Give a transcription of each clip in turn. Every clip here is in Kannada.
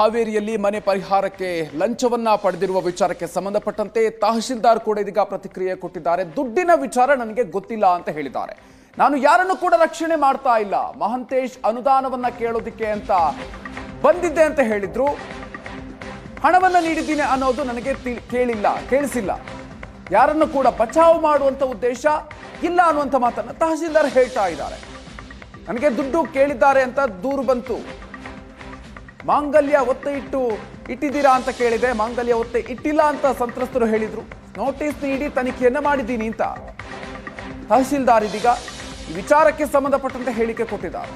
ಹಾವೇರಿಯಲ್ಲಿ ಮನೆ ಪರಿಹಾರಕ್ಕೆ ಲಂಚವನ್ನ ಪಡೆದಿರುವ ವಿಚಾರಕ್ಕೆ ಸಂಬಂಧಪಟ್ಟಂತೆ ತಹಶೀಲ್ದಾರ್ ಕೂಡ ಇದೀಗ ಪ್ರತಿಕ್ರಿಯೆ ಕೊಟ್ಟಿದ್ದಾರೆ. ದುಡ್ಡಿನ ವಿಚಾರ ನನಗೆ ಗೊತ್ತಿಲ್ಲ ಅಂತ ಹೇಳಿದ್ದಾರೆ. ನಾನು ಯಾರನ್ನು ಕೂಡ ರಕ್ಷಣೆ ಮಾಡ್ತಾ ಇಲ್ಲ. ಮಹಂತೇಶ್ ಅನುದಾನವನ್ನ ಕೇಳೋದಿಕ್ಕೆ ಅಂತ ಬಂದಿದ್ದೆ ಅಂತ ಹೇಳಿದ್ರು. ಹಣವನ್ನ ನೀಡಿದ್ದೀನಿ ಅನ್ನೋದು ನನಗೆ ಕೇಳಿಲ್ಲ, ಕೇಳಿಸಿಲ್ಲ. ಯಾರನ್ನು ಕೂಡ ಬಚಾವ್ ಮಾಡುವಂತ ಉದ್ದೇಶ ಇಲ್ಲ ಅನ್ನುವಂಥ ಮಾತನ್ನ ತಹಶೀಲ್ದಾರ್ ಹೇಳ್ತಾ ಇದ್ದಾರೆ. ನನಗೆ ದುಡ್ಡು ಕೇಳಿದ್ದಾರೆ ಅಂತ ದೂರು ಬಂತು. ಮಾಂಗಲ್ಯ ಒತ್ತೆ ಇಟ್ಟು ಇಟ್ಟಿದ್ದೀರಾ ಅಂತ ಕೇಳಿದೆ. ಮಾಂಗಲ್ಯ ಒತ್ತೆ ಇಟ್ಟಿಲ್ಲ ಅಂತ ಸಂತ್ರಸ್ತರು ಹೇಳಿದ್ರು. ನೋಟಿಸ್ ನೀಡಿ ತನಿಖೆಯನ್ನ ಮಾಡಿದ್ದೀನಿ ಅಂತ ತಹಶೀಲ್ದಾರ್ ಇದೀಗ ವಿಚಾರಕ್ಕೆ ಸಂಬಂಧಪಟ್ಟಂತೆ ಹೇಳಿಕೆ ಕೊಟ್ಟಿದ್ದಾರೆ.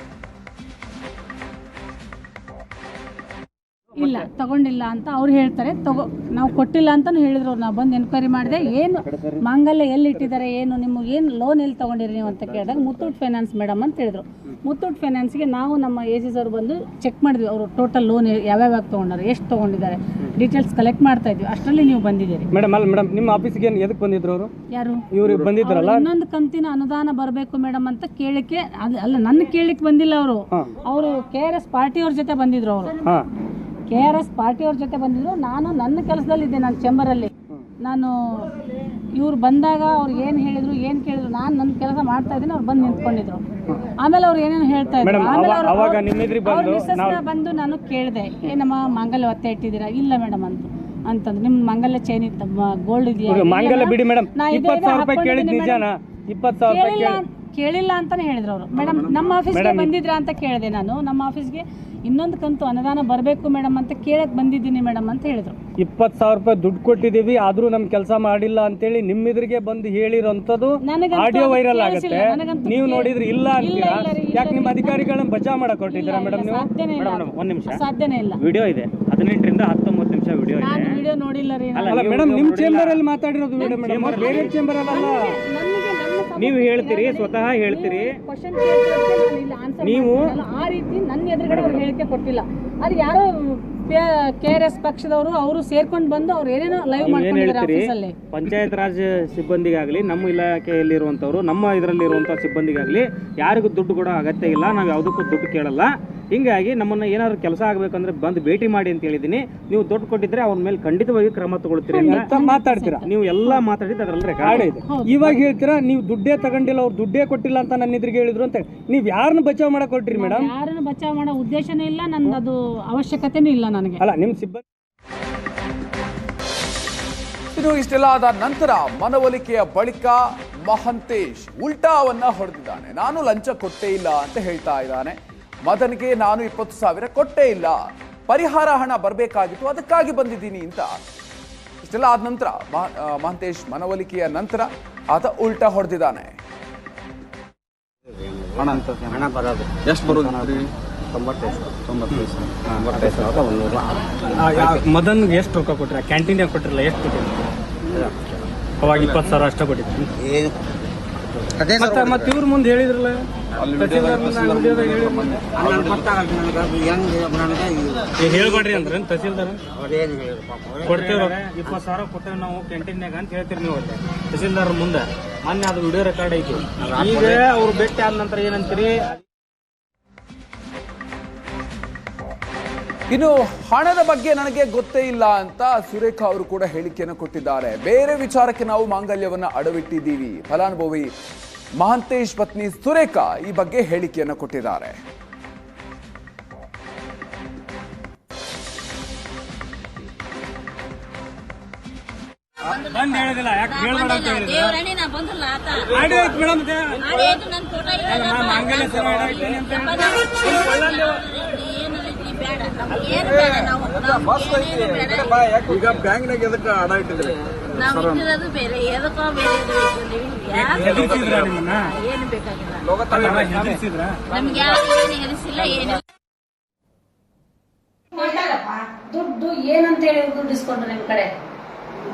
ಇಲ್ಲ ತಗೊಂಡಿಲ್ಲ ಅಂತ ಅವ್ರು ಹೇಳ್ತಾರೆ. ತಗೋ ನಾವು ಕೊಟ್ಟಿಲ್ಲ ಅಂತಾನು ಹೇಳಿದ್ರು. ಅವ್ರು. ನಾವು ಬಂದು ಎನ್ಕ್ವೈರಿ ಮಾಡಿದೆ. ಏನು ಮಾಂಗಲ್ಯ ಎಲ್ಲಿ ಇಟ್ಟಿದ್ದಾರೆ ಏನು ನಿಮಗೆ ಏನು ಲೋನ್ ಎಲ್ಲಿ ತಗೊಂಡಿರಿ ನೀವು ಅಂತ ಕೇಳಿದಾಗ ಮುತ್ತೂಟ್ ಫೈನಾನ್ಸ್ ಮೇಡಮ್ ಅಂತ ಹೇಳಿದ್ರು. ಮುತ್ತೂಟ್ ಫೈನಾನ್ಸ್ಗೆ ನಾವು ನಮ್ಮ ಏಜಸ್ ಅವ್ರು ಬಂದು ಚೆಕ್ ಮಾಡಿದ್ವಿ. ಅವರು ಟೋಟಲ್ ಲೋನ್ ಯಾವ್ಯಾವ ತೊಗೊಂಡಾರೆ ಎಷ್ಟು ತೊಗೊಂಡಿದ್ದಾರೆ ಡೀಟೇಲ್ಸ್ ಕಲೆಕ್ಟ್ ಮಾಡ್ತಾ ಇದ್ವಿ. ಅಷ್ಟರಲ್ಲಿ ನೀವು ಬಂದಿದ್ದೀರಿ. ಮೇಡಮ್ ಅಲ್ಲ ಮೇಡಮ್ ನಿಮ್ಮ ಆಫೀಸ್ಗೆ ಏನು ಎದಕ್ಕೆ ಬಂದಿದ್ರು ಅವರು? ಯಾರು? ಇವರು ಬಂದಿದ್ರಲ್ಲ? ಇನ್ನೊಂದು ಕಂತಿನ ಅನುದಾನ ಬರಬೇಕು ಮೇಡಮ್ ಅಂತ ಕೇಳಕ್ಕೆ ಅಲ್ಲ ಅಲ್ಲ ನನ್ನ ಕೇಳಲಿಕ್ಕೆ ಬಂದಿಲ್ಲ ಅವರು. ಅವರು ಕೆ ಆರ್ ಎಸ್ ಪಾರ್ಟಿಯವ್ರ ಜೊತೆ ಬಂದಿದ್ರು ಅವರು. ಕೆ ಆರ್ ಎಸ್ ಪಾರ್ಟಿಯವ್ರ ಜೊತೆ ಬಂದಿದ್ರು. ನಾನು ನನ್ನ ಕೆಲಸದಲ್ಲಿದ್ದೆ ನಾನು ಚೆಂಬರಲ್ಲಿ. ನಾನು ಇವ್ರು ಬಂದಾಗ ಅವ್ರು ಏನು ಹೇಳಿದ್ರು ಏನು ಕೇಳಿದ್ರು ನಾನು ನನ್ನ ಕೆಲಸ ಮಾಡ್ತಾ ಇದ್ದೀನಿ ಅವ್ರು ಬಂದು ನಿಂತ್ಕೊಂಡಿದ್ರು. ಆಮೇಲೆ ಅವ್ರು ಏನೇನು ಹೇಳ್ತಾ ಇದ್ರು. ಆಮೇಲೆ ಅವ್ರು- ಬಂದು ಮಿಸ್ಸಸ್ನ ಬಂದು ನಾನು ಕೇಳಿದೆ ಏನಮ್ಮ ಮಂಗಲ್ಯ ಒತ್ತೆ ಇಟ್ಟಿದ್ದೀರಾ? ಇಲ್ಲ ಮೇಡಮ್ ಅಂತ. ಅಂತಂದ್ರೆ ನಿಮ್ಮ ಮಂಗಲ್ಯ ಚೈನ್ ಇತ್ತ ಗೋಲ್ಡ್ ಇದೆಯಾ? ಬಿಡಿ ಮೇಡಮ್. ನಾ ಇದೇ ಇಪ್ಪತ್ತು ಸಾವಿರ ರೂಪಾಯಿ ಕೇಳಿದ್ ನಿಜಾನ? ಇಪ್ಪತ್ತು ಸಾವಿರ ರೂಪಾಯಿ ಕೇಳಿಲ್ಲ ಕೇಳಿಲ್ಲ ಅಂತಾನೆ ಹೇಳಿದ್ರು ಅವರು. ಮೇಡಮ್ ನಮ್ಮ ಆಫೀಸ್ಗೆ ಬಂದಿದ್ರಾ ಅಂತ ಕೇಳಿದೆ ನಾನು. ನಮ್ಮ ಆಫೀಸ್ಗೆ ಇನ್ನೊಂದು ಕಂತು ಅನುದಾನ ಬರಬೇಕು ಮೇಡಮ್ ಅಂತ ಕೇಳಕ್ ಬಂದಿದ್ದೀನಿ ಮೇಡಮ್ ಅಂತ ಹೇಳಿದ್ರು. ಇಪ್ಪತ್ತು ಸಾವಿರ ರೂಪಾಯಿ ದುಡ್ಡು ಕೊಟ್ಟಿದ್ದೀವಿ ಆದ್ರೂ ನಮ್ ಕೆಲಸ ಮಾಡಿಲ್ಲ ಅಂತೇಳಿ ನಿಮ್ಮೆದುರಿಗೆ ಬಂದು ಹೇಳಿರೋಂಥದ್ದು ನನಗಂತೂ ಆಡಿಯೋ ಅದು ವೈರಲ್ ಕೇಳಿಸಿಲ್ಲ, ಆಗುತ್ತೆ. ನನಗಂತೂ ನೀವು ನೋಡಿದ್ರೆ ಇಲ್ಲ ಅಂತೀರಾ? ಇಲ್ಲ ರೀ, ಇಲ್ಲ ಯಾಕೆ ನಿಮ್ಮ. ಅಧಿಕಾರಿಗಳನ್ನ ಬಚಾವ್ ಮಾಡಕ್ ಹೊರಟಿದ್ದೀರಾ ಮೇಡಮ್ ನೀವು? ಸಾಧ್ಯನೇ ಇಲ್ಲ. ಮೇಡಮ್ ಒಂದು ನಿಮಿಷ. ಸಾಧ್ಯನೇ ಇಲ್ಲ. ವಿಡಿಯೋ ಇದೆ. ಹದಿನೆಂಟರಿಂದ ಹತ್ತೊಂಬತ್ತು ನಿಮಿಷ ವಿಡಿಯೋ ಇದೆ. ನಾನು ವಿಡಿಯೋ ನೋಡಿಲ್ಲ ರೀ ನಾನು. ಅಲ್ಲ ಮೇಡಮ್ ನಿಮ್ ಚೇಂಬರ್ ಅಲ್ಲಿ ಮಾತಾಡಿರೋದು ವಿಡಿಯೋ ಮೇಡಮ್ ಬೇರೆ ಚೇಂಬರ್ ಅಲ್ಲ ನನಗೆ ನೀವು ಹೇಳ್ತೀರಿ ಸ್ವತಃ ಹೇಳ್ತೀರಿ. ಕ್ವಶನ್ ನೀವು- ಆ ರೀತಿ ನನ್ನ ಎದುರುಗಡೆ ಅವ್ರು ಹೇಳಿಕೆ ಕೊಟ್ಟಿಲ್ಲ. ಅದು ಯಾರೋ ಕೆ ಆರ್ ಎಸ್ ಪಕ್ಷದವರು ಅವರು ಸೇರ್ಕೊಂಡು ಬಂದು ಅವ್ರು ಏನೇನೋ ಲೈವ್ ಏನ್ ಮಾಡ್ಕೊಂಡಿದ್ದಾರೆ ಹೇಳ್ತೀರಿ? ಆಫೀಸಲ್ಲಿ ಪಂಚಾಯತ್ ರಾಜ್ ಸಿಬ್ಬಂದಿಗಾಗಲಿ ನಮ್ಮ ಇಲಾಖೆಯಲ್ಲಿರುವಂಥವ್ರು ನಮ್ಮ ಇದರಲ್ಲಿರುವಂಥ ಸಿಬ್ಬಂದಿಗಾಗಲಿ ಯಾರಿಗೂ ದುಡ್ಡು ಕೊಡೋ ಅಗತ್ಯ ಇಲ್ಲ. ನಾವು ಯಾವುದಕ್ಕೂ ದುಡ್ಡು ಕೇಳಲ್ಲ. ಹಿಂಗಾಗಿ ನಮ್ಮನ್ನ ಏನಾದ್ರು ಕೆಲಸ ಆಗ್ಬೇಕಂದ್ರೆ ಬಂದು ಭೇಟಿ ಮಾಡಿ ಅಂತ ಹೇಳಿದೀನಿ ನೀವು ದುಡ್ಡು ಕೊಟ್ಟಿದ್ರೆ ಅವ್ರ ಮೇಲೆ ಖಂಡಿತವಾಗಿ ಕ್ರಮ ತಗೊಳ್ತೀರಿ ಅಂತ ಮಾತಾಡ್ತೀರಾ? ನೀವು ಎಲ್ಲ ಮಾತಾಡಿದ್ದು ಅದ್ರಲ್ಲಿ ಗಾಡಿ ಇದೆ. ಇವಾಗ ಹೇಳ್ತೀರಾ ನೀವು ದುಡ್ಡೇ ತಗೊಂಡಿಲ್ಲ ಅವ್ರು ದುಡ್ಡೇ ಕೊಟ್ಟಿಲ್ಲ ಅಂತ ನನ್ನ ಎದುರಿಗೆ ಹೇಳಿದ್ರು ಅಂತ ನೀವು ಯಾರನ್ನ ಬಚಾವ್ ಮಾಡಕ್ ಕೊಟ್ಟಿರಿ ಮೇಡಮ್ ಯಾರನ್ನು ಬಚಾವ್ ಮಾಡೋ ಉದ್ದೇಶನೇ ಇಲ್ಲ ನನ್ನ ಅದು ಅವಶ್ಯಕತೆನೂ ಇಲ್ಲ ನನಗೆ. ಅಲ್ಲ ನಿಮ್ ಸಿಬ್ಬಂದಿ ಇನ್ನು ಇಷ್ಟೆಲ್ಲ ಆದ ನಂತರ ಮನವೊಲಿಕೆಯ ಬಳಿಕ ಮಹಂತೇಶ್ ಉಲ್ಟಾವನ್ನ ಹೊಡೆದಿದ್ದಾನೆ. ನಾನು ಲಂಚ ಕೊಟ್ಟೇ ಇಲ್ಲ ಅಂತ ಹೇಳ್ತಾ ಇದ್ದಾನೆ. ಮದನ್ಗೆ ನಾನು ಇಪ್ಪತ್ತು ಸಾವಿರ ಕೊಟ್ಟೇ ಇಲ್ಲ. ಪರಿಹಾರ ಹಣ ಬರಬೇಕಾಗಿತ್ತು ಅದಕ್ಕಾಗಿ ಬಂದಿದ್ದೀನಿ ಅಂತ. ಇಷ್ಟೆಲ್ಲ ಆದ ನಂತರ ಮಹಂತೇಶ್ ಮನವೊಲಿಕೆಯ ನಂತರ ಆತ ಉಲ್ಟಾ ಹೊಡೆದಿದ್ದಾನೆ. ಹಣ ಬರೋದು. ಎಷ್ಟು ಬರೋದು ತೊಂಬತ್ತೈದು ಸಾವಿರ. ತೊಂಬತ್ತೈದು ಸಾವಿರ. ತೊಂಬತ್ತೈದು ಸಾವಿರದ ಒಂದೂರ. ಮದನ್ ಎಷ್ಟು ರೊಕ್ಕ ಕೊಟ್ಟಿರ ಕ್ಯಾಂಟೀನ್ ಕೊಟ್ಟಿರಲ್ಲ ಎಷ್ಟು ಕೊಟ್ಟಿರ ಅವಾಗ ಇಪ್ಪತ್ತು ಸಾವಿರ ಅಷ್ಟೇ ಕೊಟ್ಟಿದ್ರಿ. ಮತ್ತೆ ಮತ್ತೆ ಇವ್ರ ಮುಂದೆ ಹೇಳಿದ್ರಲ್ಲ. ತಹಸೀಲ್ದಾರ್ ಮುಂದೆ ಆ ವಿಡಿಯೋದಾಗ ಹೇಳಿದ್ರಲ್ಲ. ನನಗೆ ಗೊತ್ತಾಗಲ್ಲ ನನಗೆ. ಅದು ಹೆಂಗೆ ನನಗೆ ಏ, ಹೇಳ್ಬೇಡ್ರಿ ಅಂದ್ರೆ ತಹಸೀಲ್ದಾರ್? ಅವ್ರೇನು ಹೇಳಿದ್ರು ಪಾಪ ಅವ್ರೇ? ಕೊಡ್ತೇವ್ರ ಇಪ್ಪತ್ತು ಸಾವಿರ ನಾವು ಕ್ಯಾಂಟೀನ್ಯಾಗ ಅಂತ ಹೇಳ್ತೀರಿ ನೀವು ಅಲ್ಲಿ ತಹಸೀಲ್ದಾರ್ ಮುಂದೆ. ಮೊನ್ನೆ ಅದು ವಿಡಿಯೋ ರೆಕಾರ್ಡ್ ಐತಿ ಈಗ ಅವ್ರು ಭೇಟಿ ಆದ ನಂತರ ಏನಂತೀರಿ? ಇನ್ನು ಹಣದ ಬಗ್ಗೆ ನನಗೆ ಗೊತ್ತೇ ಇಲ್ಲ ಅಂತ ಸುರೇಖಾ ಅವರು ಕೂಡ ಹೇಳಿಕೆಯನ್ನು ಕೊಟ್ಟಿದ್ದಾರೆ. ಬೇರೆ ವಿಚಾರಕ್ಕೆ ನಾವು ಮಾಂಗಲ್ಯವನ್ನ ಅಡವಿಟ್ಟಿದ್ದೀವಿ. ಫಲಾನುಭವಿ ಮಹಂತೇಶ್ ಪತ್ನಿ ಸುರೇಖಾ ಈ ಬಗ್ಗೆ ಹೇಳಿಕೆಯನ್ನು ಕೊಟ್ಟಿದ್ದಾರೆ. ಬಂದ್ ಹೇಳಿದಿಲ್ಲ ಯಾಕೆ ಹೇಳ್ಬೇಡ ಅಂತ ಹೇಳಿದ್ರು? ಮೇಡಮ್ ಈಗ ಬ್ಯಾಂಕ್ನಾಗ ಎದಕ್ಕೆ ಅಡ ಇಟ್ಟಿದ್ರಿ ನಾವು ಇಟ್ಟಿರೋದು ಬೇರೆ ಎದಕ್ಕೋ ಬೇರೆ ಇದು ಯಾಕೆ ಹೆದರ್ಸಿದ್ರ ನಿಮ್ಮನ್ನ ಏನು ಬೇಕಾಗಿಲ್ಲ? ಹೆದರ್ಸಿದ್ರ? ನಮ್ಗೆ ಯಾರು ಏನು ಹೆದರ್ಸಿಲ್ಲ ಏನು ದುಡ್ಡು ಏನಂತ ಹೇಳಿ ದುಡ್ಡು ಇಸ್ಕೊಂಡ್ರು ನಿಮ್ ಕಡೆ?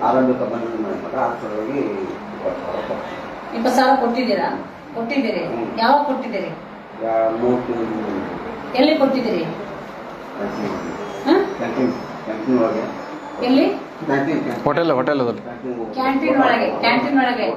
ಆರಂಭಿಕ ಇಪ್ಪತ್ತು ಸಾವಿರ ಕೊಟ್ಟಿದ್ದೀರಾ? ಕೊಟ್ಟಿದ್ದೀರಿ. ಯಾವಾಗ ಕೊಟ್ಟಿದ್ದೀರಿ? ಎಲ್ಲಿ ಕೊಟ್ಟಿದ್ದೀರಿ? ಎಲ್ಲಿ? ಹೋಟೆಲ್ ಹೋಟೆಲ್ ಕ್ಯಾಂಟೀನ್ ಕ್ಯಾಂಟೀನ್ ಒಳಗೆ ಕ್ಯಾಂಟೀನ್ ಒಳಗೆ.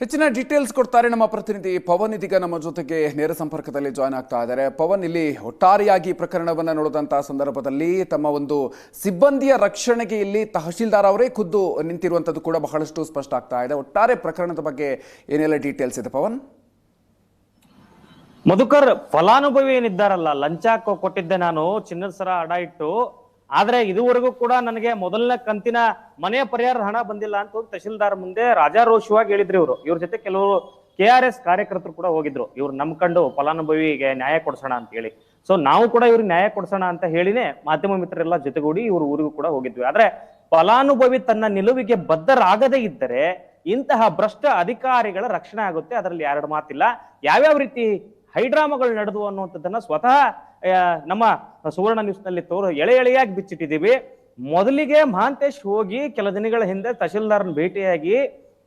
ಹೆಚ್ಚಿನ ಡೀಟೇಲ್ಸ್ ಕೊಡ್ತಾರೆ ನಮ್ಮ ಪ್ರತಿನಿಧಿ ಪವನ್ ಇದೀಗ ನಮ್ಮ ಜೊತೆಗೆ ನೇರ ಸಂಪರ್ಕದಲ್ಲಿ ಜಾಯ್ನ್ ಆಗ್ತಾ ಇದ್ದಾರೆ. ಪವನ್ ಇಲ್ಲಿ ಒಟ್ಟಾರೆಯಾಗಿ ಪ್ರಕರಣವನ್ನು ಪ್ರಕರಣವನ್ನ ನೋಡಿದಂತಹ ಸಂದರ್ಭದಲ್ಲಿ ತಮ್ಮ ಒಂದು ಸಿಬ್ಬಂದಿಯ ರಕ್ಷಣೆಗೆ ಇಲ್ಲಿ ತಹಶೀಲ್ದಾರ್ ಅವರೇ ಖುದ್ದು ನಿಂತಿರುವಂತದ್ದು ಕೂಡ ಬಹಳಷ್ಟು ಸ್ಪಷ್ಟ ಆಗ್ತಾ ಇದೆ. ಒಟ್ಟಾರೆ ಪ್ರಕರಣದ ಬಗ್ಗೆ ಏನೆಲ್ಲ ಡೀಟೇಲ್ಸ್ ಇದೆ ಪವನ್? ಮಧುಕರ್ ಫಲಾನುಭವಿ ಏನಿದ್ದಾರಲ್ಲ, ಲಂಚ ಕೊಟ್ಟಿದ್ದೆ ನಾನು, ಚಿನ್ನದ ಸರ ಅಡ ಇಟ್ಟು, ಆದ್ರೆ ಇದುವರೆಗೂ ಕೂಡ ನನಗೆ ಮೊದಲನೇ ಕಂತಿನ ಮನೆಯ ಪರಿಹಾರ ಹಣ ಬಂದಿಲ್ಲ ಅಂತ ಹೋಗಿ ತಹಶೀಲ್ದಾರ್ ಮುಂದೆ ರಾಜಾರೋಷವಾಗಿ ಹೇಳಿದ್ರು ಇವರು. ಇವ್ರ ಜೊತೆ ಕೆಲವರು ಕೆ ಆರ್ ಎಸ್ ಕಾರ್ಯಕರ್ತರು ಕೂಡ ಹೋಗಿದ್ರು. ಇವ್ರು ನಂಬ್ಕೊಂಡು ಫಲಾನುಭವಿಗೆ ನ್ಯಾಯ ಕೊಡ್ಸೋಣ ಅಂತ ಹೇಳಿ. ಸೊ ನಾವು ಕೂಡ ಇವ್ರಿಗೆ ನ್ಯಾಯ ಕೊಡ್ಸೋಣ ಅಂತ ಹೇಳಿನೇ ಮಾಧ್ಯಮ ಮಿತ್ರರೆಲ್ಲ ಜೊತೆಗೂಡಿ ಇವ್ರ ಊರಿಗೂ ಕೂಡ ಹೋಗಿದ್ವಿ. ಆದ್ರೆ ಫಲಾನುಭವಿ ತನ್ನ ನಿಲುವಿಗೆ ಬದ್ಧರಾಗದೇ ಇದ್ದರೆ ಇಂತಹ ಭ್ರಷ್ಟ ಅಧಿಕಾರಿಗಳ ರಕ್ಷಣೆ ಆಗುತ್ತೆ. ಅದರಲ್ಲಿ ಎರಡು ಮಾತಿಲ್ಲ. ಯಾವ್ಯಾವ ರೀತಿ ಹೈಡ್ರಾಮಾಗಳು ನಡೆದು ಅನ್ನುವಂಥದ್ದನ್ನ ಸ್ವತಃ ನಮ್ಮ ಸುವರ್ಣ ನ್ಯೂಸ್ನಲ್ಲಿ ತೋರು ಎಳೆ ಎಳೆಯಾಗಿ ಬಿಚ್ಚಿಟ್ಟಿದ್ದೀವಿ. ಮೊದಲಿಗೆ ಮಹಾಂತೇಶ್ ಹೋಗಿ ಕೆಲ ದಿನಗಳ ಹಿಂದೆ ತಹಶೀಲ್ದಾರ್ನ ಭೇಟಿಯಾಗಿ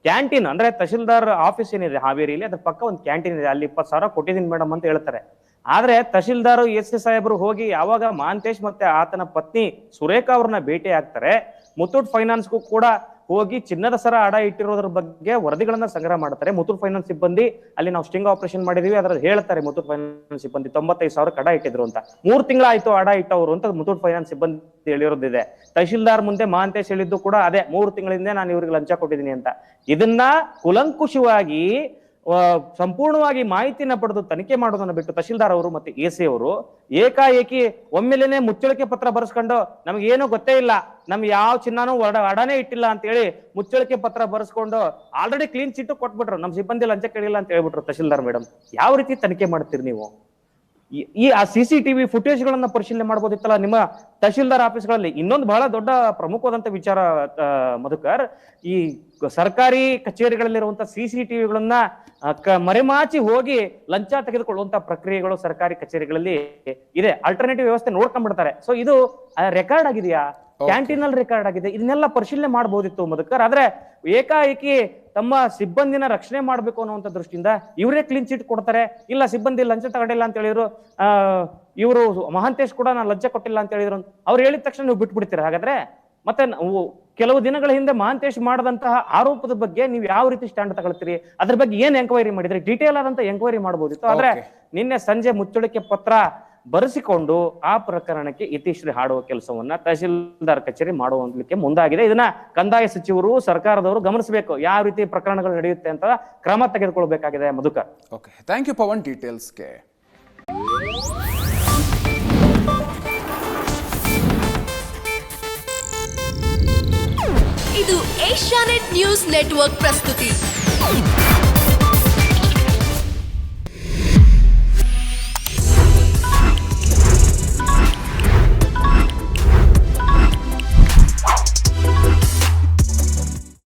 ಕ್ಯಾಂಟೀನ್, ಅಂದ್ರೆ ತಹಶೀಲ್ದಾರ್ ಆಫೀಸ್ ಏನಿದೆ ಹಾವೇರಿಯಲ್ಲಿ ಅದ್ರ ಪಕ್ಕ ಒಂದು ಕ್ಯಾಂಟೀನ್ ಇದೆ, ಅಲ್ಲಿ ಇಪ್ಪತ್ತು ಸಾವಿರ ಕೊಟ್ಟಿದ್ದೀನಿ ಮೇಡಮ್ ಅಂತ ಹೇಳ್ತಾರೆ. ಆದ್ರೆ ತಹಶೀಲ್ದಾರ್, ಎಸ್ ಎಸ್ ಸಾಹೇಬರು ಹೋಗಿ ಯಾವಾಗ ಮಹಾಂತೇಶ್ ಮತ್ತೆ ಆತನ ಪತ್ನಿ ಸುರೇಖಾ ಅವ್ರನ್ನ ಭೇಟಿ ಆಗ್ತಾರೆ, ಮುತ್ತೂಟ್ ಫೈನಾನ್ಸ್ಗೂ ಕೂಡ ಹೋಗಿ ಚಿನ್ನದ ಸರ ಅಡ ಇಟ್ಟಿರೋದ್ರ ಬಗ್ಗೆ ವರದಿಗಳನ್ನ ಸಂಗ್ರಹ ಮಾಡ್ತಾರೆ. ಮುತ್ತೂಟ್ ಫೈನಾನ್ಸ್ ಸಿಬ್ಬಂದಿ, ಅಲ್ಲಿ ನಾವು ಸ್ಟಿಂಗ್ ಆಪರೇಷನ್ ಮಾಡಿದೀವಿ, ಅದ್ರಲ್ಲಿ ಹೇಳ್ತಾರೆ ಮುತ್ತೂಟ್ ಫೈನಾನ್ಸ್ ಸಿಬ್ಬಂದಿ, ತೊಂಬತ್ತೈದು ಸಾವಿರ ಅಡ ಇಟ್ಟಿದ್ರು ಅಂತ. ಮೂರ್ ತಿಂಗಳಾಯ್ತು ಅಡ ಇಟ್ಟವರು ಅಂತ ಮುತ್ತೂಟ್ ಫೈನಾನ್ಸ್ ಸಿಬ್ಬಂದಿ ಹೇಳಿರೋದಿದೆ. ತಹಶೀಲ್ದಾರ್ ಮುಂದೆ ಮಹಾಂತೇಶ್ ಹೇಳಿದ್ದು ಕೂಡ ಅದೇ, ಮೂರು ತಿಂಗಳಿಂದ ನಾನು ಇವ್ರಿಗೆ ಲಂಚ ಕೊಟ್ಟಿದ್ದೀನಿ ಅಂತ. ಇದನ್ನ ಕುಲಂಕುಷವಾಗಿ ಸಂಪೂರ್ಣವಾಗಿ ಮಾಹಿತಿನ ಪಡೆದು ತನಿಖೆ ಮಾಡೋದನ್ನ ಬಿಟ್ಟು ತಹಶೀಲ್ದಾರ್ ಅವರು ಮತ್ತೆ ಎ ಸಿ ಅವರು ಏಕಾಏಕಿ ಒಮ್ಮೆಲೇನೆ ಮುಚ್ಚಳಿಕೆ ಪತ್ರ ಬರೆಸ್ಕೊಂಡು ನಮ್ಗೆ ಏನು ಗೊತ್ತೇ ಇಲ್ಲ ನಮ್ಗೆ ಯಾವ ಚಿನ್ನನೂ ಅಡನೇ ಇಟ್ಟಿಲ್ಲ ಅಂತ ಹೇಳಿ ಮುಚ್ಚಳಿಕೆ ಪತ್ರ ಬರೆಸ್ಕೊಂಡು ಆಲ್ರೆಡಿ ಕ್ಲೀನ್ ಚಿಟ್ಟು ಕೊಟ್ಬಿಟ್ರು. ನಮ್ ಸಿಬ್ಬಂದಿ ಲಂಚ ಕೇಳಿಲ್ಲ ಅಂತ ಹೇಳ್ಬಿಟ್ರು ತಹಶೀಲ್ದಾರ್ ಮೇಡಮ್ ಯಾವ ರೀತಿ ತನಿಖೆ ಮಾಡ್ತೀರಿ ನೀವು? ಈ- ಆ ಸಿ ಸಿ ಟಿವಿ ಫುಟೇಜ್ ಗಳನ್ನ ಪರಿಶೀಲನೆ ಮಾಡಬಹುದಿತ್ತಲ್ಲ ನಿಮ್ಮ ತಹಶೀಲ್ದಾರ್ ಆಫೀಸ್ಗಳಲ್ಲಿ. ಇನ್ನೊಂದು ಬಹಳ ದೊಡ್ಡ ಪ್ರಮುಖವಾದಂತ ವಿಚಾರ ಮಧುಕರ್. ಈ ಸರ್ಕಾರಿ ಕಚೇರಿಗಳಲ್ಲಿರುವಂತಹ ಸಿ ಸಿ ಟಿವಿಗಳನ್ನ ಮರೆಮಾಚಿ ಹೋಗಿ ಲಂಚ ತೆಗೆದುಕೊಳ್ಳುವಂತ ಪ್ರಕ್ರಿಯೆಗಳು ಸರ್ಕಾರಿ ಕಚೇರಿಗಳಲ್ಲಿ ಇದೆ. ಆಲ್ಟರ್ನೇಟಿವ್ ವ್ಯವಸ್ಥೆ ನೋಡ್ಕೊಂಡ್ಬಿಡ್ತಾರೆ. ಸೊ ಇದು ರೆಕಾರ್ಡ್ ಆಗಿದೆಯಾ? ಕ್ಯಾಂಟೀನ್ ಅಲ್ಲಿ ರೆಕಾರ್ಡ್ ಆಗಿದೆ. ಇದನ್ನೆಲ್ಲ ಪರಿಶೀಲನೆ ಮಾಡಬಹುದಿತ್ತು ಮಧುಕರ್ ಆದ್ರೆ ಏಕಾಏಕಿ ತಮ್ಮ ಸಿಬ್ಬಂದಿನ ರಕ್ಷಣೆ ಮಾಡ್ಬೇಕು ಅನ್ನುವಂತ ದೃಷ್ಟಿಯಿಂದ ಇವರೇ ಕ್ಲೀನ್ ಚೀಟ್ ಕೊಡ್ತಾರೆ. ಇಲ್ಲ ಸಿಬ್ಬಂದಿ ಲಂಚ ತಗೊಂಡಿಲ್ಲ ಅಂತ ಹೇಳಿದ್ರು. ಇವರು ಮಹಾಂತೇಶ್ ಕೂಡ ನಾನು ಲಂಚ ಕೊಟ್ಟಿಲ್ಲ ಅಂತ ಹೇಳಿದ್ರು. ಅವ್ರು ಹೇಳಿದ ತಕ್ಷಣ ನೀವು ಬಿಟ್ಬಿಡ್ತೀರ ಹಾಗಾದ್ರೆ? ಮತ್ತೆ ನಾವು ಕೆಲವು ದಿನಗಳ ಹಿಂದೆ ಮಹಾಂತೇಶ್ ಮಾಡದಂತಹ ಆರೋಪದ ಬಗ್ಗೆ ನೀವು ಯಾವ ರೀತಿ ಸ್ಟ್ಯಾಂಡ್ ತಗೊಳ್ತೀರಿ? ಅದ್ರ ಬಗ್ಗೆ ಏನ್ ಎಂಕ್ವೈರಿ ಮಾಡಿದ್ರಿ? ಡೀಟೇಲ್ ಆದಂತ ಎಂಕ್ವೈರಿ ಮಾಡಬಹುದಿತ್ತು ಆದ್ರೆ. ನಿನ್ನೆ ಸಂಜೆ ಮುಚ್ಚಳಿಕೆ ಪತ್ರ ಬರೆಸಿಕೊಂಡು ಆ ಪ್ರಕರಣಕ್ಕೆ ಇತಿಶ್ರೀ ಹಾಡುವ ಕೆಲಸವನ್ನ ತಹಶೀಲ್ದಾರ್ ಕಚೇರಿ ಮಾಡುವಂತಲಿಕ್ಕೆ ಮುಂದಾಗಿದೆ. ಇದನ್ನ ಕಂದಾಯ ಸಚಿವರು ಸರ್ಕಾರದವರು ಗಮನಿಸಬೇಕು. ಯಾವ ರೀತಿ ಪ್ರಕರಣಗಳು ನಡೆಯುತ್ತೆ ಅಂತ ಕ್ರಮ ತೆಗೆದುಕೊಳ್ಬೇಕಾಗಿದೆ. Madhukar. Okay thank you Pavan ಡೀಟೇಲ್ಸ್ಗೆ ಇದು ಏಷ್ಯಾನೆಟ್ ನ್ಯೂಸ್ ನೆಟ್ವರ್ಕ್ ಪ್ರಸ್ತುತಿ.